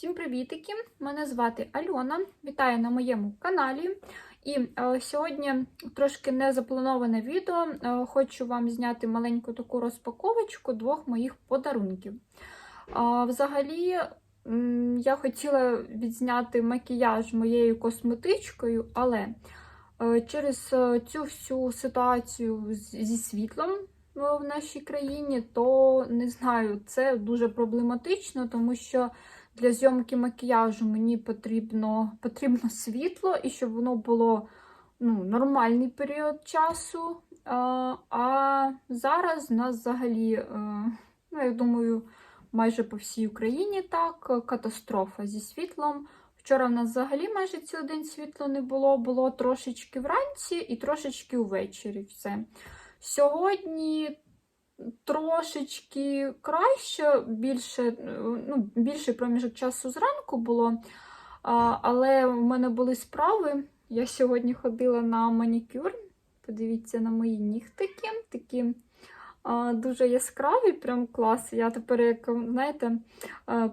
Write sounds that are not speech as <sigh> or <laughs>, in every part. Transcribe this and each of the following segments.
Всім привітики! Мене звати Альона. Вітаю на моєму каналі. І е, сьогодні трошки незаплановане відео. Е, хочу вам зняти маленьку таку розпаковочку двох моїх подарунків. Е, взагалі, я хотіла відзняти макіяж моєю косметичкою, але е, через е, цю всю ситуацію зі світлом е, в нашій країні, то не знаю, це дуже проблематично, тому що для зйомки макіяжу мені потрібно, потрібно світло і щоб воно було ну, нормальний період часу. А, а зараз в нас взагалі, е, ну, я думаю, майже по всій Україні так, катастрофа зі світлом. Вчора в нас взагалі майже цілий день світла не було, було трошечки вранці і трошечки увечері. Все. Сьогодні трошечки краще, більше, ну, більший проміжок часу зранку було. Але в мене були справи. Я сьогодні ходила на манікюр. Подивіться на мої нігтики. Такі дуже яскраві, прям клас. Я тепер, як знаєте,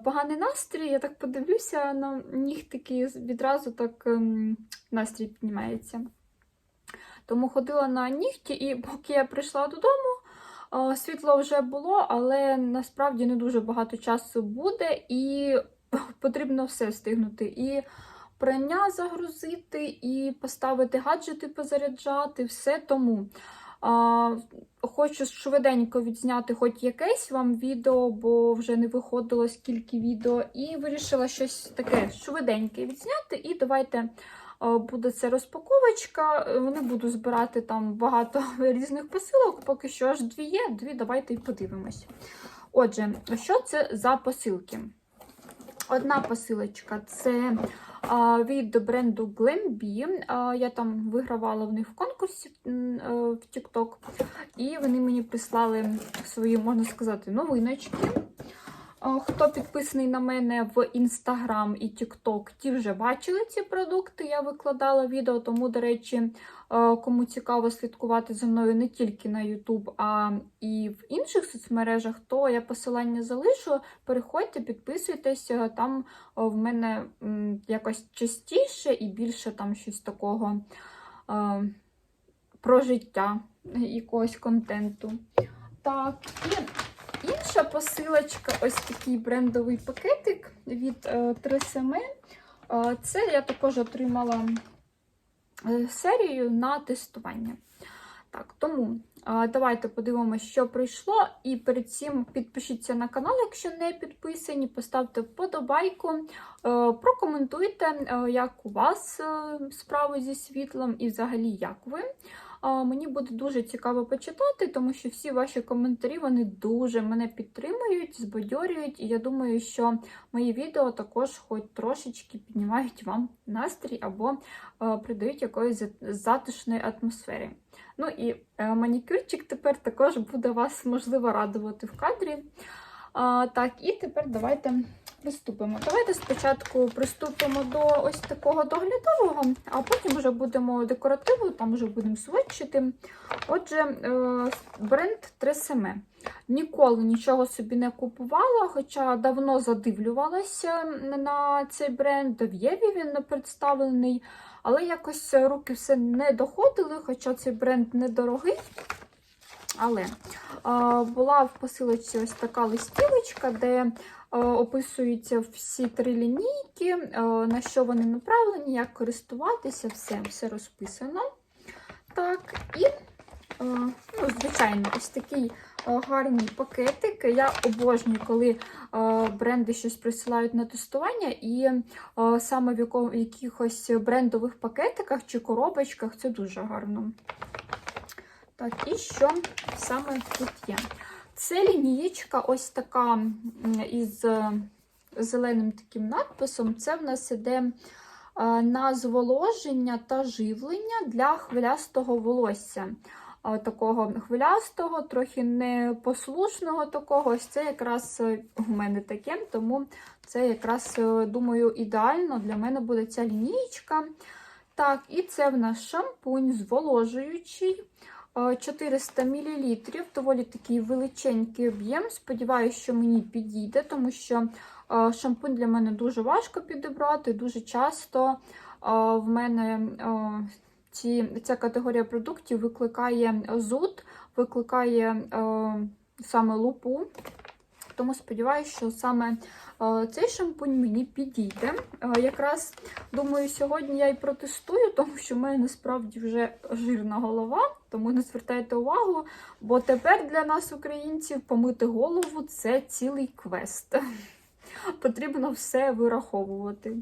поганий настрій, я так подивлюся на нігтики, відразу так ем, настрій піднімається. Тому ходила на нігті, і поки я прийшла додому, світло вже було, але насправді не дуже багато часу буде, і <laughs> потрібно все встигнути. І прання загрузити, і поставити гаджети, позаряджати, все тому. А, хочу швиденько відзняти хоч якесь вам відео, бо вже не виходило скільки відео, і вирішила щось таке швиденьке відзняти. І давайте буде це розпаковочка. Е, Не буду збирати там багато <laughs> різних посилок, поки що аж дві є. Дві давайте і подивимось. Отже, що це за посилки? Одна посилочка це а, від бренду Glambi. А, я там вигравала в них в конкурсі м, е, в TikTok. І вони мені прислали свої, можна сказати, новиночки. Хто підписаний на мене в Instagram і TikTok, ті вже бачили ці продукти. Я викладала відео, тому, до речі, кому цікаво слідкувати за мною не тільки на YouTube, а і в інших соцмережах, то я посилання залишу. Переходьте, підписуйтесь. Там в мене якось частіше і більше там щось такого про життя якогось контенту. Так, і інша посилочка ось такий брендовий пакетик від е, 3SM. Е, Це я також отримала е, серію на тестування. Так, тому давайте подивимося, що прийшло. І перед цим підпишіться на канал, якщо не підписані, поставте вподобайку, прокоментуйте, як у вас справи зі світлом і взагалі як ви. Мені буде дуже цікаво почитати, тому що всі ваші коментарі вони дуже мене підтримують, збадьорюють, і я думаю, що мої відео також хоч трошечки піднімають вам настрій або е, придають якоїсь затишної атмосфери. Ну і е, манікюрчик тепер також буде вас, можливо, радувати в кадрі. А, так, і тепер давайте приступимо. Давайте спочатку приступимо до ось такого доглядового, а потім вже будемо декоративу, там вже будемо сводчити. Отже, е, бренд 3SM. Ніколи нічого собі не купувала, хоча давно задивлювалася на цей бренд. В Єві він представлений, але якось руки все не доходили, хоча цей бренд недорогий. Але а, була в посилочці ось така листівочка, де а, описуються всі три лінійки, а, на що вони направлені, як користуватися, все, все розписано. Так, і, ну, звичайно, ось такий гарний пакетик. Я обожнюю, коли бренди щось присилають на тестування, і саме в якихось брендових пакетиках чи коробочках це дуже гарно. Так, і що саме тут є? Це лінієчка ось така із е, зеленим таким надписом. Це в нас іде е, на зволоження та живлення для хвилястого волосся. Е, Такого хвилястого, трохи непослушного такого. Ось це якраз у мене таке, тому це якраз, думаю, ідеально для мене буде ця лінієчка. Так, і це в нас шампунь зволожуючий. Е, 400 мл, доволі такий величенький об'єм. Сподіваюся, що мені підійде, тому що Е, Шампунь для мене дуже важко підібрати, дуже часто е, в мене е, ці, ця категорія продуктів викликає зуд, викликає е, саме лупу. Тому сподіваюся, що саме е, цей шампунь мені підійде. Е, якраз думаю, сьогодні я і протестую, тому що в мене насправді вже жирна голова, тому не звертайте увагу, бо тепер для нас, українців, помити голову це цілий квест. <laughs> Потрібно все вираховувати.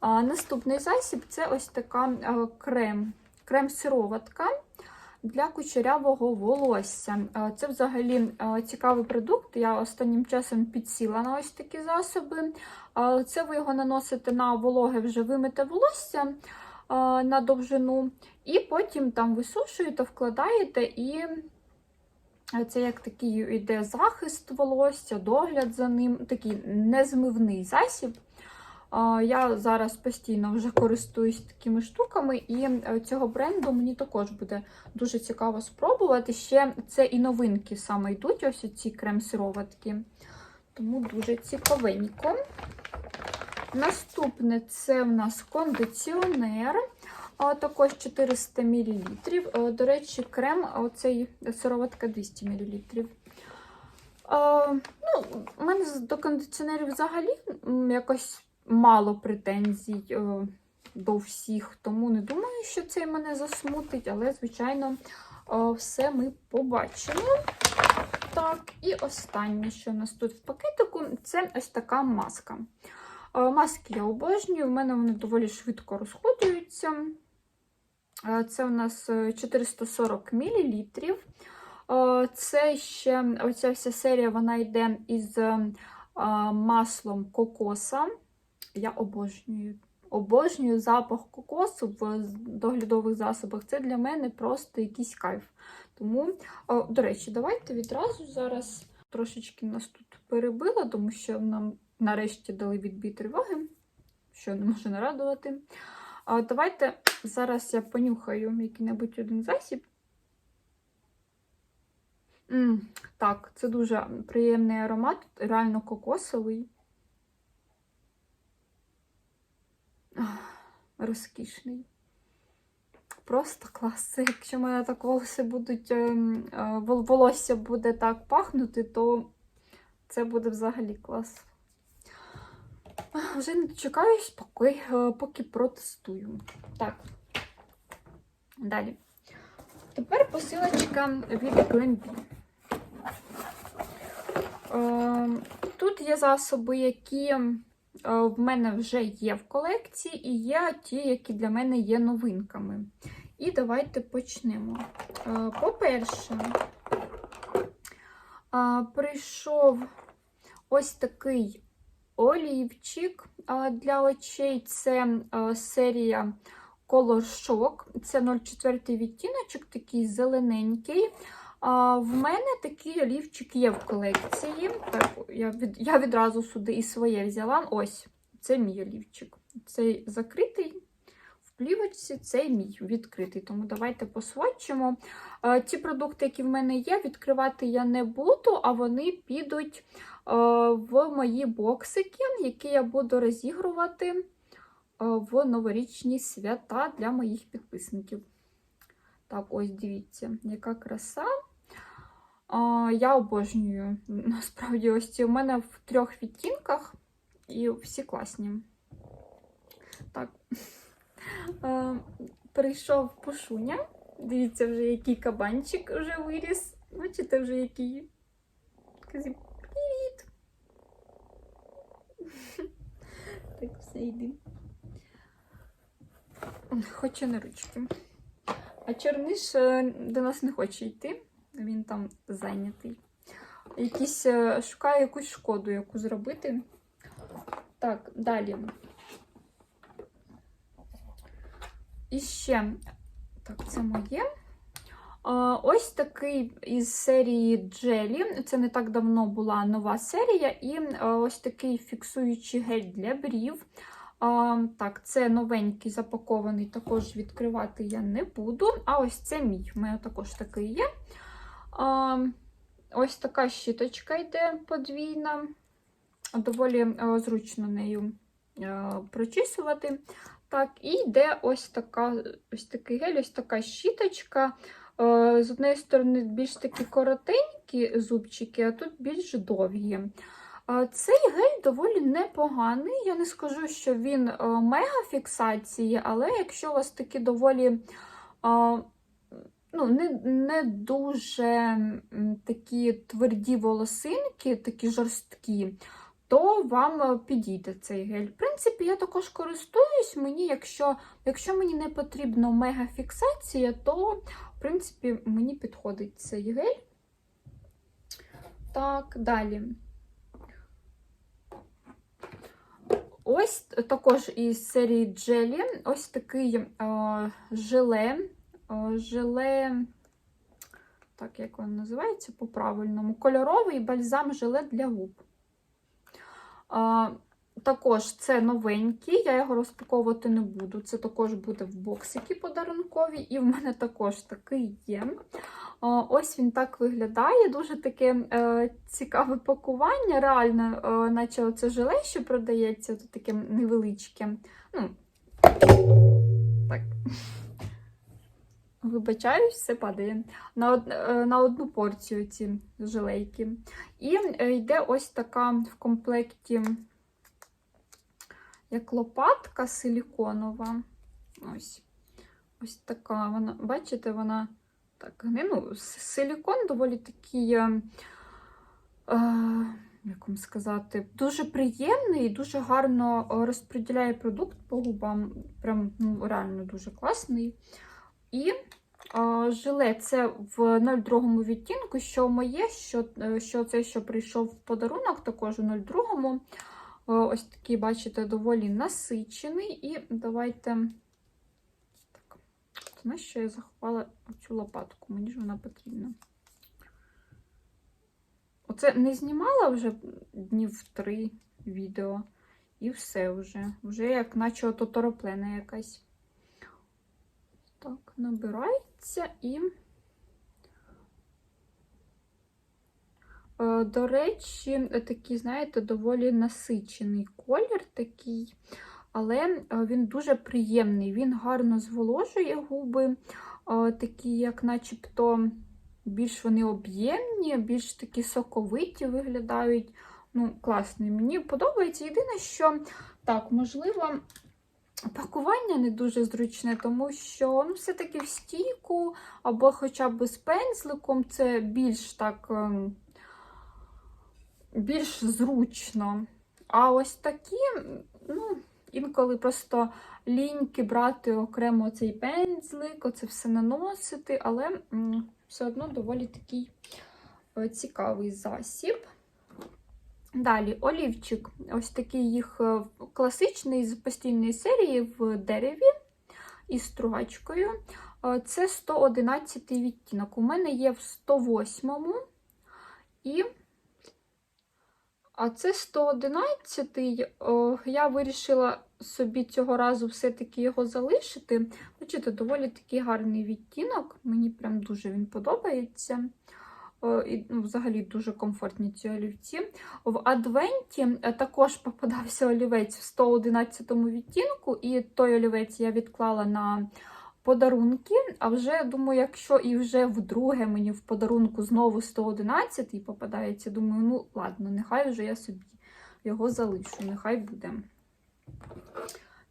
А, наступний засіб це ось така е, крем, крем-сироватка для кучерявого волосся. Е, Це взагалі е, цікавий продукт. Я останнім часом підсіла на ось такі засоби. Е, Це ви його наносите на вологе вже вимите волосся на довжину, і потім там висушуєте, вкладаєте і. Це як такий йде захист волосся, догляд за ним, такий незмивний засіб. Я зараз постійно вже користуюсь такими штуками, і е, цього бренду мені також буде дуже цікаво спробувати. Ще це і новинки саме йдуть, ось ці крем-сироватки. Тому дуже цікавенько. Наступне це в нас кондиціонер. Також 400 мл. Е, До речі, крем, оцей сироватка 200 мл. Ну, У мене до кондиціонерів взагалі якось мало претензій е, до всіх, тому не думаю, що це мене засмутить, але, звичайно, е, все ми побачимо. Так, і останнє, що у нас тут в пакетику, це ось така маска. Е, Маски я обожнюю, в мене вони доволі швидко розходуються. Це у нас е, 440 мл. Це ще оця вся серія вона йде із маслом кокоса. Я обожнюю. Обожнюю запах кокосу в доглядових засобах. Це для мене просто якийсь кайф. Тому, о, до речі, давайте відразу зараз трошечки нас тут перебило, тому що нам нарешті дали відбій тривоги, що не може не радувати. А, давайте зараз я понюхаю який-небудь один засіб. М, так, це дуже приємний аромат, реально кокосовий. Розкішний. Просто клас. Це Якщо в мене так волосся будуть, ем, е, волосся буде так пахнути, то це буде взагалі клас. Вже не дочекаюсь, поки, е, поки протестую. Так. Далі. Тепер посилочка від. Е, Тут є засоби, які в мене вже є в колекції, і є ті, які для мене є новинками. І давайте почнемо. Е, По-перше, е, прийшов ось такий олівчик е, для очей. Це е, серія Color Shock. Це 0,4 відтіночок, такий зелененький. А, в мене такий олівчик є в колекції. Так, я, від, я відразу сюди і своє взяла. Ось, це мій олівчик. Цей закритий в плівочці, цей мій відкритий. Тому давайте посводчимо. А, ті продукти, які в мене є, відкривати я не буду, а вони підуть а, в мої боксики, які я буду розігрувати в новорічні свята для моїх підписників. Так, ось дивіться, яка краса. Я обожнюю. <laughs> Насправді, ось ці у мене в трьох відтінках і всі класні. Так. А, <laughs> прийшов пушуня. Дивіться, вже який кабанчик вже виріс. Бачите, вже який. Казі, привіт! <laughs> Так, все йди. Хоче на ручки. А Чорниш е, до нас не хоче йти, він там зайнятий. Якийсь е, шукає якусь шкоду, яку зробити. Так, далі. І ще, так, це моє. Ось такий із серії Джелі. Це не так давно була нова серія, і е, ось такий фіксуючий гель для брів. Так, це новенький запакований, також відкривати я не буду. А ось це мій. У мене також такий є. Ось така щіточка йде подвійна. доволі е, зручно нею е, прочісувати. Так, і йде ось така, ось такий гель, ось така щіточка. Е, З однієї сторони, більш такі коротенькі зубчики, а тут більш довгі. Цей гель доволі непоганий. Я не скажу, що він мега фіксації, але якщо у вас такі доволі ну, не, не дуже такі тверді волосинки, такі жорсткі, то вам е, підійде цей гель. В принципі, я також користуюсь. Мені, якщо, якщо мені не потрібно мега фіксація, то в принципі мені підходить цей гель. Так, далі. Ось також із серії Джелі, ось такий е, желе. Е, желе, так як він називається по-правильному, кольоровий бальзам желе для губ. Е, також це новенький, я його розпаковувати не буду. Це також буде в боксики подарункові, і в мене також такий є. О, Ось він так виглядає. Дуже таке е, цікаве пакування. Реально, е, наче оце желе, що продається, тут таке невеличке. Ну, так. Вибачаюсь, все падає. На, е, на одну порцію ці желейки. І е, йде ось така в комплекті як лопатка силіконова. Ось ось така вона, бачите, вона так, ну, силікон доволі такий, е, е, як вам сказати, дуже приємний і дуже гарно розподіляє продукт по губам. Прям ну, реально дуже класний. І е, жиле це в 02 відтінку, що моє, що, що це, що прийшов в подарунок, також у 02. Ось такий, бачите, доволі насичений. І давайте. Так, знаєш, що я заховала цю лопатку, мені ж вона потрібна. Оце не знімала вже днів три відео, і все вже. Вже як наче ото тороплена якась. Так, набирається і. До речі, такий, знаєте, доволі насичений колір такий, але він дуже приємний. Він гарно зволожує губи, такі, як начебто, більш вони об'ємні, більш такі соковиті виглядають. Ну, класний. Мені подобається. Єдине, що так, можливо, пакування не дуже зручне, тому що ну, все-таки в стійку або хоча б з пензликом це більш так. ем, більш зручно. А ось такі, ну, інколи просто ліньки брати окремо цей пензлик, оце все наносити, але все одно доволі такий е, цікавий засіб. Далі олівчик, ось такий їх е, класичний з постійної серії в дереві із стругачкою. Е, Це 111 відтінок. У мене є в 108-му. і а це 111-й. Я вирішила собі цього разу все-таки його залишити. Бачите, доволі такий гарний відтінок. Мені прям дуже він подобається. О, і ну, Взагалі дуже комфортні ці олівці. В Адвенті е, також попадався олівець в 111 відтінку, і той олівець я відклала на подарунки. А вже, думаю, якщо і вже вдруге мені в подарунку знову 111 і попадається, думаю, ну ладно, нехай вже я собі його залишу, нехай буде.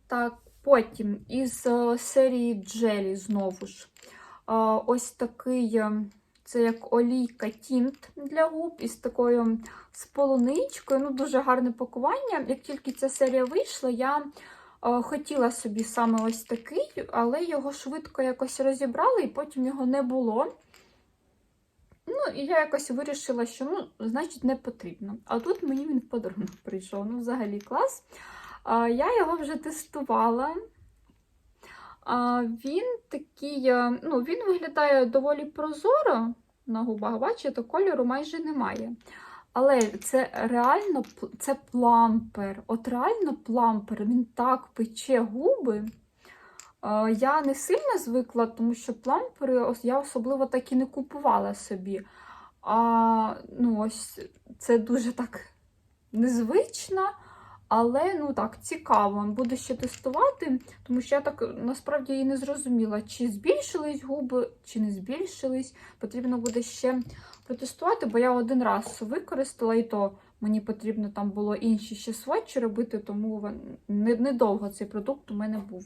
Так, потім із е, серії Джелі знову ж. Е, ось такий, е, це як олійка тінт для губ із такою з. Ну, дуже гарне пакування. Як тільки ця серія вийшла, я Хотіла собі саме ось такий, але його швидко якось розібрали, і потім його не було. Ну, і я якось вирішила, що, ну, значить, не потрібно. А тут мені він в подарунок прийшов. Ну, взагалі клас. Я його вже тестувала. Він такий, е, ну, він виглядає доволі прозоро на губах, бачите, кольору майже немає. Але це реально це плампер. От реально плампер, він так пече губи. Я не сильно звикла, тому що плампери я особливо так і не купувала собі. А ну ось це дуже так незвична, але ну так, цікаво. Буду ще тестувати, тому що я так насправді і не зрозуміла, чи збільшились губи, чи не збільшились. Потрібно буде ще протестувати, бо я один раз використала, і то мені потрібно там було інші ще сводчі робити, тому недовго цей продукт у мене був.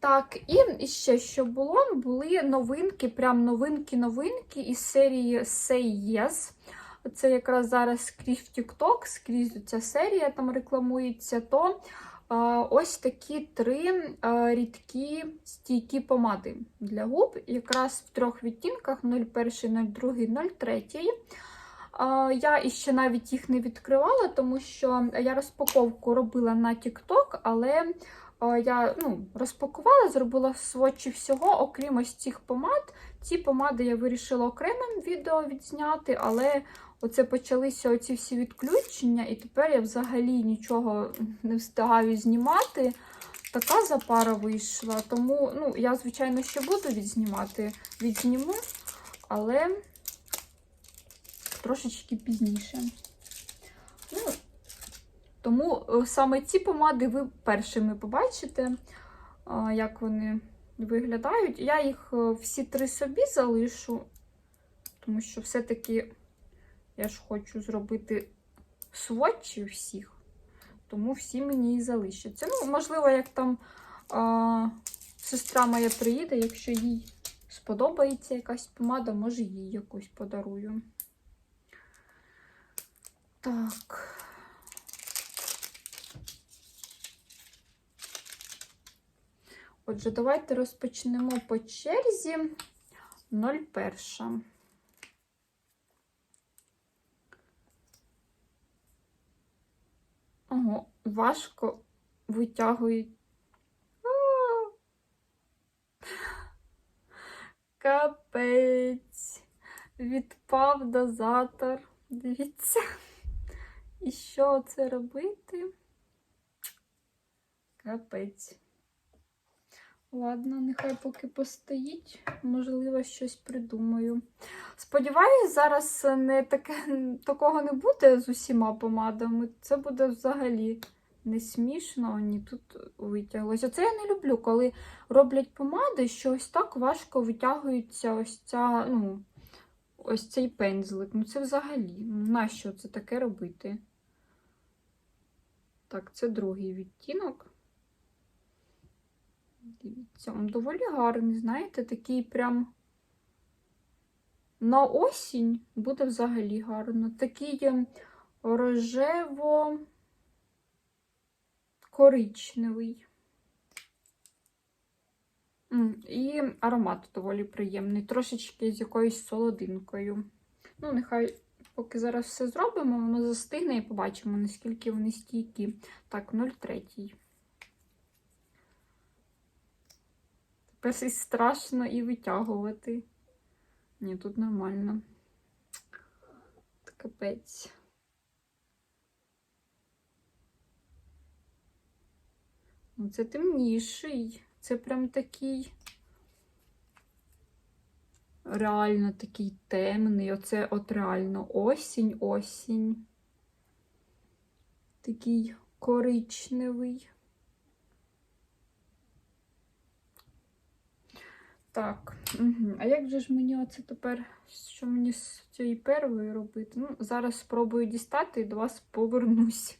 Так, і ще що було, були новинки, прям новинки-новинки із серії Say Yes. Це якраз зараз скрізь в TikTok, скрізь ця серія там рекламується, то ось такі три рідкі стійкі помади для губ, якраз в трьох відтінках: 01, 02, 03. Я іще навіть їх не відкривала, тому що я розпаковку робила на TikTok, але я ну, розпакувала, зробила сводчі всього, окрім ось цих помад. Ці помади я вирішила окремим відео відзняти, але оце почалися оці всі відключення, і тепер я взагалі нічого не встигаю знімати. Така запара вийшла. Тому ну, я, звичайно, ще буду відзнімати, відзніму, але трошечки пізніше. Ну, тому е, саме ці помади ви першими побачите, як вони виглядають. Я їх е, всі три собі залишу, тому що все-таки я ж хочу зробити сводчі всіх, тому всі мені і залишаться. Ну, можливо, як там а, сестра моя приїде, якщо їй сподобається якась помада, може їй якусь подарую. Так. Отже, давайте розпочнемо по черзі 01. Ого, важко витягують. Капець. Відпав дозатор. Дивіться. І що це робити? Капець. Ладно, нехай поки постоїть, можливо, щось придумаю. Сподіваюсь, зараз не таке, такого не буде з усіма помадами. Це буде взагалі не смішно, ні тут витяглося. Це я не люблю, коли роблять помади, що ось так важко витягується ось ця, ну, ось цей пензлик. Ну це взагалі. Нащо це таке робити? Так, це другий відтінок. Дивіться, він доволі гарний, знаєте, такий прям на осінь буде взагалі гарно. Такий е, рожево коричневий. І аромат доволі приємний, трошечки з якоюсь солодинкою. Ну, нехай, поки зараз все зробимо, воно застигне і побачимо, наскільки вони стійкі. Так, 0,3. Тепер страшно і витягувати. Ні, тут нормально. Капець. Ну, це темніший. Це прям такий. Реально такий темний. Оце от реально осінь, осінь. Такий коричневий. Так, угу. а як же ж мені оце тепер, що мені з цієї первої робити? Ну, зараз спробую дістати і до вас повернусь.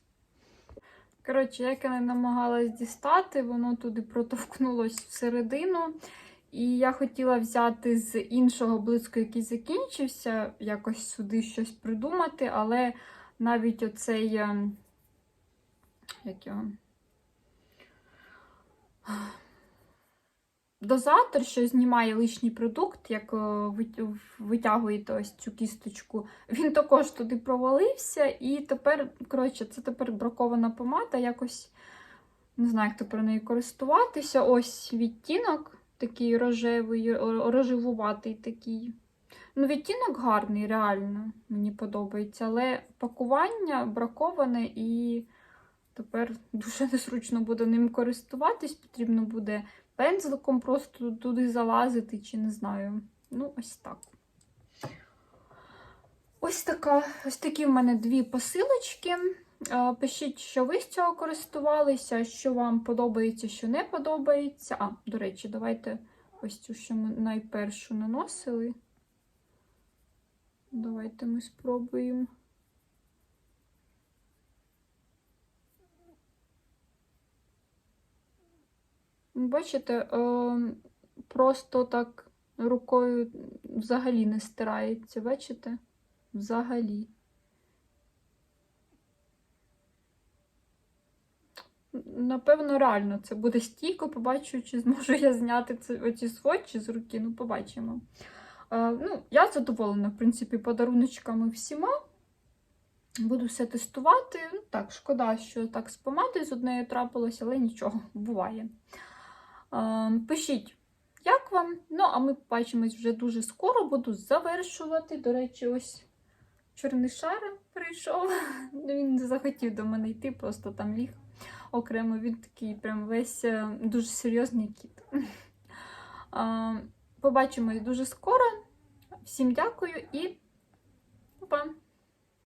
Коротше, як я не намагалась дістати, воно туди протовкнулось всередину. І я хотіла взяти з іншого блиску, який закінчився, якось сюди щось придумати, але навіть оцей. ем, Як його? Дозатор, що знімає лишній продукт, як е, витягуєте ось цю кісточку, він також туди провалився, і тепер, коротше, це тепер бракована помада, якось не знаю, як тепер нею користуватися. Ось відтінок такий рожевий, рожевуватий такий. Ну, відтінок гарний, реально, мені подобається, але пакування браковане і тепер дуже <laughs> незручно буде ним користуватись, потрібно буде пензликом просто туди залазити, чи не знаю. Ну, ось так. Ось така, ось такі в мене дві посилочки. Е, Пишіть, що ви з цього користувалися, що вам подобається, що не подобається. А, до речі, давайте ось цю, що ми найпершу наносили. Давайте ми спробуємо. Бачите, е, просто так рукою взагалі не стирається, бачите? Взагалі. Напевно, реально це буде стійко. Побачу, чи зможу я зняти ці, оці сводчі з руки. Ну, побачимо. Е, ну, я задоволена, в принципі, подаруночками всіма. Буду все тестувати. Ну, так, шкода, що так з помадою з однею трапилося, але нічого, буває. Е, пишіть, як вам? Ну, а ми побачимось вже дуже скоро, буду завершувати. До речі, ось чорний шар прийшов. <laughs> Він не захотів до мене йти, просто там ліг окремо. Він такий прям весь е, дуже серйозний кіт. <laughs> Е, Побачимось дуже скоро. Всім дякую і па-па!